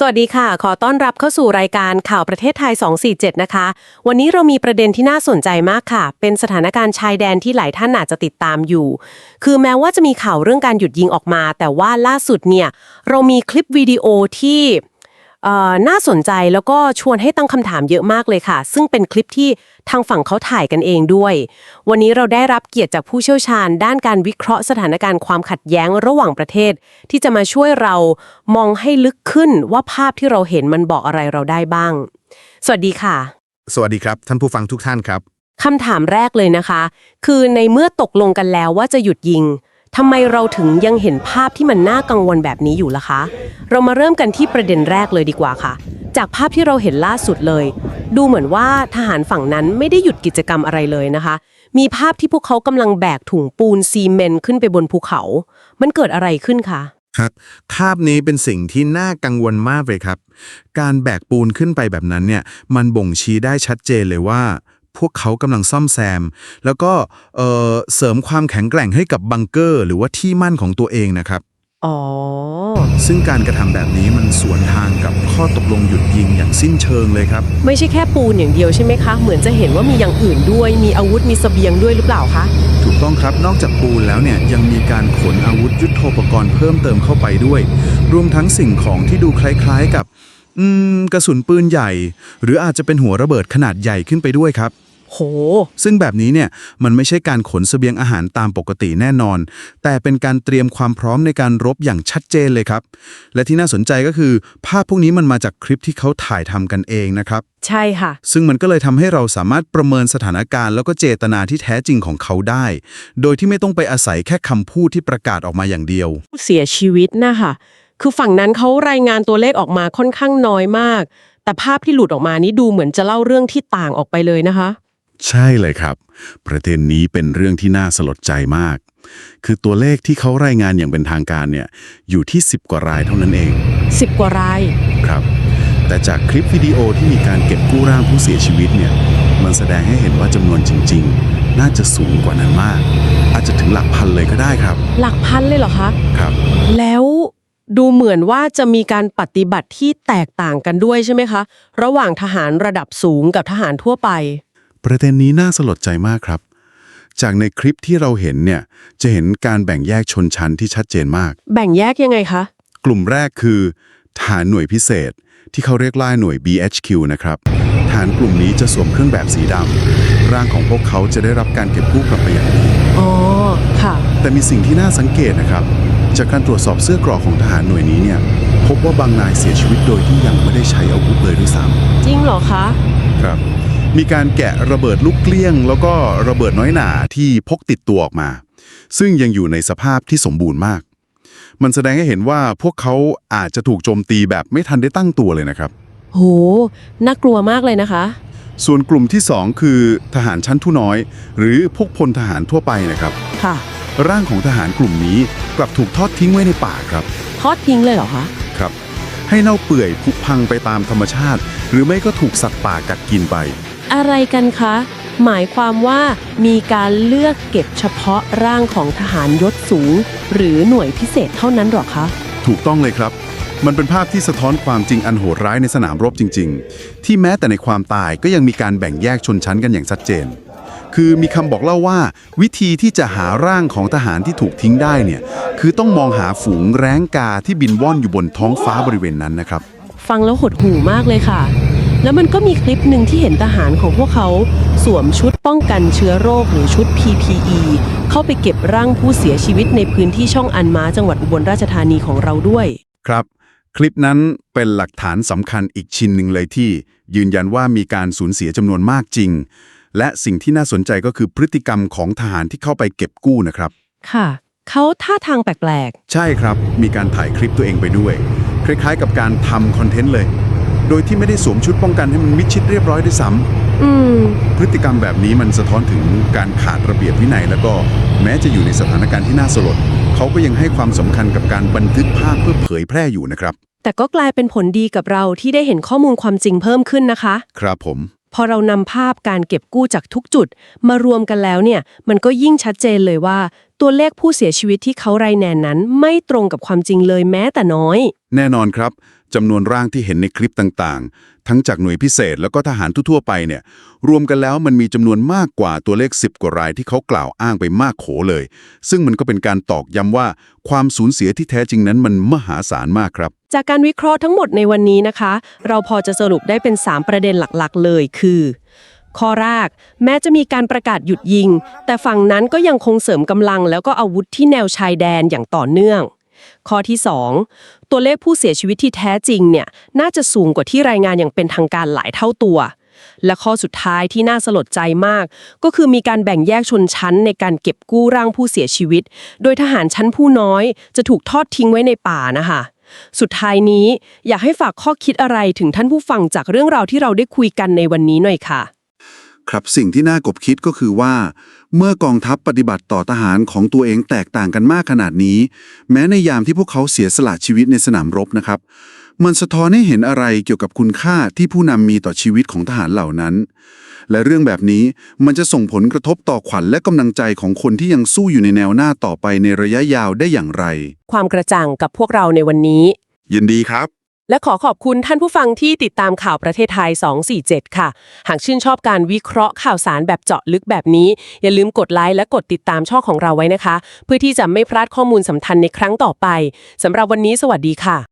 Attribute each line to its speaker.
Speaker 1: สวัสดีค่ะ ขอต้อนรับเข้าสู่รายการข่าวประเทศไทย 247 นะคะ วันนี้เรามีประเด็นที่น่าสนใจมากค่ะ เป็นสถานการณ์ชายแดนที่หลายท่านอาจจะติดตามอยู่ คือแม้ว่าจะมีข่าวเรื่องการหยุดยิงออกมา แต่ว่าล่าสุดเนี่ย เรามีคลิปวิดีโอที่ เอ่อน่าสนใจแล้วก็ชวนให้ตั้งคำถามเยอะมากเลยค่ะ ซึ่งเป็นคลิปที่ทางฝั่งเขาถ่ายกันเองด้วย วันนี้เราได้รับเกียรติจากผู้เชี่ยวชาญ ด้านการวิเคราะห์สถานการณ์ความขัดแย้งระหว่างประเทศ ที่จะมาช่วยเรามองให้ลึกขึ้นว่าภาพที่เราเห็นมันบอกอะไรเราได้บ้าง สวัสดีค่ะ
Speaker 2: สวัสดีครับ ท่านผู้ฟังทุกท่านครับ
Speaker 1: คำถามแรกเลยนะคะ คือในเมื่อตกลงกันแล้วว่าจะหยุดยิง ทำไมเราถึงยังเห็นภาพที่มันน่ากังวลแบบนี้อยู่ล่ะคะ เรามาเริ่มกันที่ประเด็นแรกเลยดีกว่าค่ะ จากภาพที่เราเห็นล่าสุดเลย ดูเหมือนว่าทหารฝั่งนั้นไม่ได้หยุดกิจกรรมอะไรเลยนะคะ มีภาพที่พวกเขากำลังแบกถุงปูนซีเมนต์ขึ้นไปบนภูเขา มันเกิดอะไรขึ้นคะ
Speaker 2: ครับ ภาพนี้เป็นสิ่งที่น่ากังวลมากเลยครับ การแบกปูนขึ้นไปแบบนั้นเนี่ย มันบ่งชี้ได้ชัดเจนเลยว่า พวกเขากำลังซ่อมแซม แล้วก็เอ่อเสริมความแข็งแกร่งให้กับบังเกอร์ หรือว่าที่มั่นของตัวเองนะครับ
Speaker 1: อ๋อ
Speaker 2: ซึ่งการกระทำแบบนี้มันสวนทางกับข้อตกลงหยุดยิงอย่างสิ้นเชิงเลยครับ
Speaker 1: ไม่ใช่แค่ปูนอย่างเดียวใช่ไหมคะ เหมือนจะเห็นว่ามีอย่างอื่นด้วย มีอาวุธมีเสบียงด้วยหรือเปล่าคะ
Speaker 2: ถูกต้องครับนอกจากปูนแล้วเนี่ยยังมีการขนอาวุธยุโทโธปกรณ์เพิ่มเติมเข้าไปด้วย รวมทั้งสิ่งของที่ดูคล้ายๆ กับ อืมกระสุนปืนใหญ่ หรืออาจจะเป็นหัวระเบิดขนาดใหญ่ขึ้นไปด้วยครับ
Speaker 1: โห
Speaker 2: ซึ่งแบบนี้เนี่ยมันไม่ใช่การขนเสบียงอาหารตามปกติแน่นอน แต่เป็นการเตรียมความพร้อมในการรบอย่างชัดเจนเลยครับ และที่น่าสนใจก็คือ ภาพพวกนี้มันมาจากคลิปที่เขาถ่ายทำกันเองนะครับ
Speaker 1: ใช่ค่ะ
Speaker 2: ซึ่งมันก็เลยทำให้เราสามารถประเมินสถานการณ์แล้วก็เจตนาที่แท้จริงของเขาได้ โดยที่ไม่ต้องไปอาศัยแค่คำพูดที่ประกาศออกมาอย่างเดียว
Speaker 1: ผู้เสียชีวิตนะคะ คือฝั่งนั้นเขารายงานตัวเลขออกมาค่อนข้างน้อยมาก แต่ภาพที่หลุดออกมานี้ดูเหมือนจะเล่าเรื่องที่ต่างออกไปเลยนะคะ
Speaker 3: ใช่เลยครับ ประเด็นนี้เป็นเรื่องที่น่าสลดใจมาก คือตัวเลขที่เขารายงานอย่างเป็นทางการเนี่ยอยู่ที่ 10 กว่ารายเท่านั้นเอง
Speaker 1: 10 กว่าราย
Speaker 3: ครับ แต่จากคลิปวิดีโอที่มีการเก็บกู้ร่างผู้เสียชีวิตเนี่ยมันแสดงให้เห็นว่าจำนวนจริง ๆ น่าจะสูงกว่านั้นมาก อาจจะถึงหลักพันเลยก็ได้ครับ
Speaker 1: หลักพันเลยเหรอคะ
Speaker 3: ครับ
Speaker 1: แล้ว ดูเหมือนว่าจะมีการปฏิบัติที่แตกต่างกันด้วยใช่ไหมคะ ระหว่างทหารระดับสูงกับทหารทั่วไป
Speaker 3: ประเด็นนี้น่าสลดใจมากครับ จากในคลิปที่เราเห็นเนี่ยจะเห็นการแบ่งแยกชนชั้นที่ชัดเจนมาก
Speaker 1: แบ่งแยกยังไงคะ
Speaker 3: กลุ่มแรกคือทหารหน่วยพิเศษ ที่เขาเรียกล่าหน่วย BHQ นะครับทหารกลุ่มนี้จะสวมเครื่องแบบสีดำร่างของพวกเขาจะได้รับการเก็บกู้กลับไปอย่างดี
Speaker 1: อ๋อค่ะ
Speaker 3: แต่มีสิ่งที่น่าสังเกตนะครับ จากการตรวจสอบเสื้อกรอกของทหารหน่วยนี้เนี่ยพบว่าบางนายเสียชีวิตโดยที่ยังไม่ได้ใช้อาวุธเลยด้วยซ้
Speaker 1: จริงเหรอคะำ
Speaker 3: ครับ มีการแกะระเบิดลูกเกลี้ยง แล้วก็ระเบิดน้อยหนาที่พกติดตัวออกมา ซึ่งยังอยู่ในสภาพที่สมบูรณ์มาก มันแสดงให้เห็นว่าพวกเขาอาจจะถูกโจมตีแบบไม่ทันได้ตั้งตัวเลยนะครับ
Speaker 1: โห น่ากลัวมากเลยนะคะ
Speaker 3: ส่วนกลุ่มที่ 2 คือทหารชั้นผู้น้อย หรือพวกพลทหารทั่วไปนะครับ
Speaker 1: ค่ะ
Speaker 3: ร่างของทหารกลุ่มนี้กลับถูกทอดทิ้งไว้ในป่าครับ
Speaker 1: ทอดทิ้งเลยเหรอคะ
Speaker 3: ครับ ให้เน่าเปื่อยผุพังไปตามธรรมชาติ หรือไม่ก็ถูกสัตว์ป่ากัดกินไป
Speaker 1: อะไรกันคะ หมายความว่ามีการเลือกเก็บเฉพาะร่างของทหารยศสูง หรือหน่วยพิเศษเท่านั้นหรอคะ
Speaker 3: ถูกต้องเลยครับ มันเป็นภาพที่สะท้อนความจริงอันโหดร้ายในสนามรบจริง ๆ ที่แม้แต่ในความตายก็ยังมีการแบ่งแยกชนชั้นกันอย่างชัดเจน คือมีคำบอกเล่าว่า วิธีที่จะหาร่างของทหารที่ถูกทิ้งได้เนี่ยคือต้องมองหาฝูงแร้งกาที่บินว่อนอยู่บนท้องฟ้าบริเวณนั้นนะครับ
Speaker 1: ฟังแล้วหดหู่มากเลยค่ะ แล้วมันก็มีคลิปหนึ่งที่เห็นทหารของพวกเขาสวมชุดป้องกันเชื้อโรคหรือชุด PPE เข้าไปเก็บร่างผู้เสียชีวิตในพื้นที่ช่องอันม้าจังหวัดอุบลราชธานีของเราด้วย
Speaker 3: ครับ คลิปนั้นเป็นหลักฐานสำคัญอีกชิ้นหนึ่งเลยที่ ยืนยันว่ามีการสูญเสียจำนวนมากจริง และสิ่งที่น่าสนใจก็คือพฤติกรรมของทหารที่เข้าไปเก็บกู้นะครับ
Speaker 1: ค่ะ เขาท่าทางแปลก
Speaker 3: ใช่ครับ มีการถ่ายคลิปตัวเองไปด้วย คล้ายๆ กับการทำคอนเทนต์เลย โดยที่ไม่ได้สวมชุดป้องกันให้มันมิดชิดเรียบร้อยด้วยซ้
Speaker 1: ๆ อืมำ
Speaker 3: พฤติกรรมแบบนี้มันสะท้อนถึงการขาดระเบียบวินัย แล้วก็แม้จะอยู่ในสถานการณ์ที่น่าสลด เขาก็ยังให้ความสำคัญกับการบันทึกภาพเพื่อเผยแพร่อยู่นะครับ
Speaker 1: แต่ก็กลายเป็นผลดีกับเราที่ได้เห็นข้อมูลความจริงเพิ่มขึ้นนะคะ
Speaker 3: ครับผม
Speaker 1: พอเรานำภาพการเก็บกู้จากทุกจุด มารวมกันแล้วเนี่ย มันก็ยิ่งชัดเจนเลยว่า ตัวเลขผู้เสียชีวิตที่เขารายแนนนั้น ไม่ตรงกับความจริงเลยแม้แต่น้อย
Speaker 3: แน่นอนครับจำนวนร่างที่เห็นในคลิปต่างๆ ทั้งจากหน่วยพิเศษแล้วก็ทหารทั่วๆไปเนี่ย รวมกันแล้วมันมีจำนวนมากกว่าตัวเลข 10 กว่ารายที่เขากล่าวอ้างไปมากโขเลย ซึ่งมันก็เป็นการตอกย้ำว่า ความสูญเสียที่แท้จริงนั้นมันมหาศาลมากครับ
Speaker 1: จากการวิเคราะห์ทั้งหมดในวันนี้นะคะ เราพอจะสรุปได้เป็น 3 ประเด็นหลักๆ เลยคือ ข้อแรกแม้จะมีการประกาศหยุดยิง แต่ฝั่งนั้นก็ยังคงเสริมกำลัง แล้วก็อาวุธที่แนวชายแดนอย่างต่อเนื่อง ข้อที่ 2 ตัวเลขผู้เสียชีวิตที่แท้จริงเนี่ยน่าจะสูงกว่าที่รายงานอย่างเป็นทางการหลายเท่าตัวและข้อสุดท้ายที่น่าสลดใจมาก ก็คือมีการแบ่งแยกชนชั้นในการเก็บกู้ร่างผู้เสียชีวิต โดยทหารชั้นผู้น้อยจะถูกทอดทิ้งไว้ในป่านะคะ สุดท้ายนี้อยากให้ฝากข้อคิดอะไรถึงท่านผู้ฟังจากเรื่องราวที่เราได้คุยกันในวันนี้หน่อยค่ะ
Speaker 3: ครับสิ่งที่น่ากบคิดก็คือว่า เมื่อกองทัพปฏิบัติต่อทหารของตัวเองแตกต่างกันมากขนาดนี้ แม้ในยามที่พวกเขาเสียสละชีวิตในสนามรบนะครับ มันสะท้อนให้เห็นอะไรเกี่ยวกับคุณค่าที่ผู้นำมีต่อชีวิตของทหารเหล่านั้น และเรื่องแบบนี้มันจะส่งผลกระทบต่อขวัญและกำลังใจของคนที่ยังสู้อยู่ในแนวหน้าต่อไปในระยะยาวได้อย่างไร
Speaker 1: ความกระจ่างกับพวกเราในวันนี้
Speaker 3: ยินดีครับ
Speaker 1: และขอขอบคุณท่านผู้ฟังที่ติดตามข่าวประเทศไทย 247 ค่ะ หากชื่นชอบการวิเคราะห์ข่าวสารแบบเจาะลึกแบบนี้ อย่าลืมกดไลค์และกดติดตามช่องของเราไว้นะคะ เพื่อที่จะไม่พลาดข้อมูลสำคัญในครั้งต่อไปสำหรับวันนี้สวัสดีค่ะ